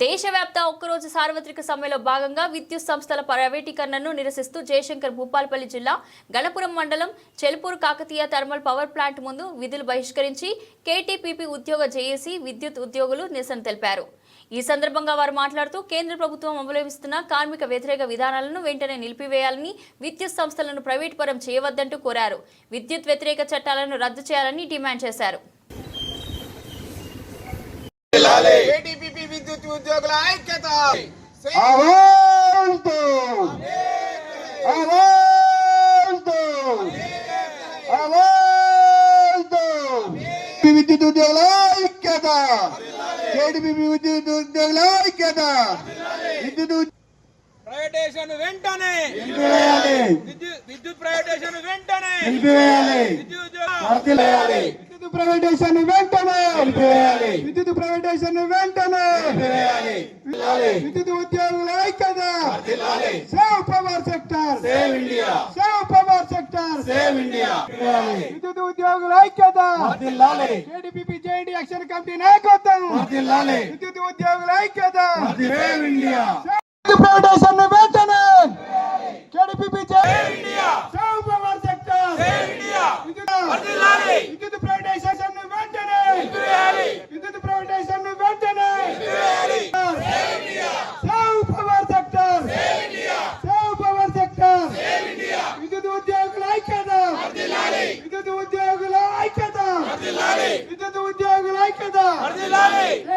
దేశవ్యాప్త ఒక్కరోజు సార్వత్రిక సమ్మెలో భాగంగా విద్యుత్ సంస్థల ప్రైవేటీకరణను నిరసిస్తూ జయశంకర్ భూపాల్పల్లి జిల్లా గణపురం మండలం Chelpur Kakatiya thermal power plant ముందు విధులు బహిష్కరించి కేటీపీపీ ఉద్యోగ జేఏసీ విద్యుత్ ఉద్యోగులు నిరసన తెలిపారు. ఈ సందర్భంగా వారు మాట్లాడుతూ కేంద్ర ప్రభుత్వం అవలంబిస్తున్న కార్మిక వ్యతిరేక విధానాలను వెంటనే నిలిపివేయాలని విద్యుత్ సంస్థలను ప్రైవేటుపరం చేయవద్దంటూ కోరారు. విద్యుత్ వ్యతిరేక చట్టాలను రద్దు చేయాలని డిమాండ్ చేశారు ఏటీపీపీ విద్యుత్ ఉద్యోగుల ఐక్యత. అవాల్తో అవాల్తో అవాల్తో విద్యుత్ ఉద్యోగుల ఐక్యత. కేడిపి విద్యుత్ ఉద్యోగుల ఐక్యత. విద్యుత్ ప్రైవేటేషన్ వెంటనే. విద్యుత్ ప్రైవేటేషన్ వెంటనే. విద్యుత్ విద్యుత్ ప్రైవేటేషన్ వెంటనే. విద్యుత్ ప్రైవేటేషన్ వెంటనే విద్యుత్ ఉద్యోగుల ఐక్యత. Save power sector. Save India. Save power sector. Save India. విద్యుత్ ఉద్యోగుల ఐక్యత. కేడిపిపి జేడి యాక్షన్ కమిటీ నాయకత్వం. విద్యుత్ ఉద్యోగుల ఐక్యత. Save India. ప్రైవేటేషన్ వెంటనే. కేడిపిపి JD India. Save power sector. Save India. విద్యుత్ ప్రైవేటేషన్ Hey!